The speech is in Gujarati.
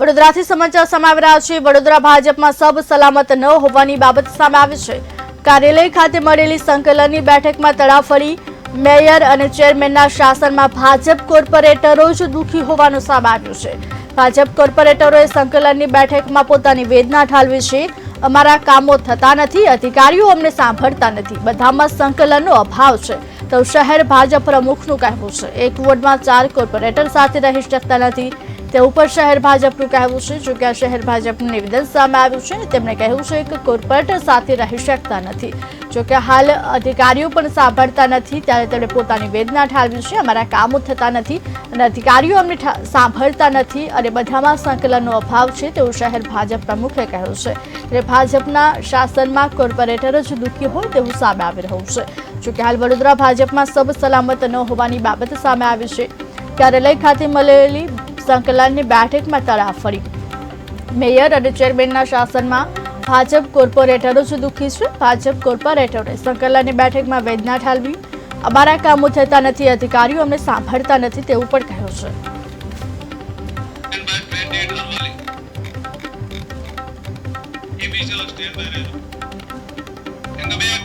વડોદરાથી સમાચાર સામે આવી રહ્યા છે. વડોદરા ભાજપમાં સબ સલામત ન હોવાની બાબત સામે આવી છે. કાર્યાલય ખાતે મળેલી સંકલનની બેઠકમાં તડાફળી મેયર અને ચેરમેનના શાસનમાં ભાજપ કોર્પોરેટરો જ દુઃખી હોવાનું સામે આવ્યું છે. ભાજપ કોર્પોરેટરોએ સંકલનની બેઠકમાં પોતાની વેદના ઠાલવી છે. અમારા કામો થતા નથી, અધિકારીઓ અમને સાંભળતા નથી. બધામાં સંકલનનો અભાવ છે. તો શહેર ભાજપ પ્રમુખનું કહેવું છે. એક વોર્ડમાં ચાર કોર્પોરેટર સાથે રહી શકતા નથી. તે ઉપર શહેર ભાજપનું કહેવું છે, જોકે આ શહેર ભાજપનું નિવેદન સામે આવ્યું છે તેમણે કહ્યું છે કે કોર્પોરેટર સાથે રહી શકતા નથી. જોકે હાલ અધિકારીઓ પણ સાંભળતા નથી, ત્યારે તેમણે પોતાની વેદના ઠાલવી છે. અમારા કામો થતા નથી અને અધિકારીઓ અમને સાંભળતા નથી અને બધામાં સંકલનનો અભાવ છે, તેવું શહેર ભાજપ પ્રમુખે કહ્યું છે. એટલે ભાજપના શાસનમાં કોર્પોરેટર જ દુઃખી હોય તેવું સામે આવી રહ્યું છે. જો કે હાલ વડોદરા ભાજપમાં સબ સલામત ન હોવાની બાબત સામે આવી છે. કાર્યાલય ખાતે મળેલી સંકલનની બેઠકમાં તડાફડી મેયર અને ચેરમેનના શાસનમાં ભાજપ કોર્પોરેટરો જ દુઃખી છે. ભાજપ કોર્પોરેટરોએ સંકલનની બેઠકમાં વેદના ઠાલવી. અમારા કામો થતા નથી, અધિકારીઓ અમને સાંભળતા નથી તેવું પણ કહ્યું છે.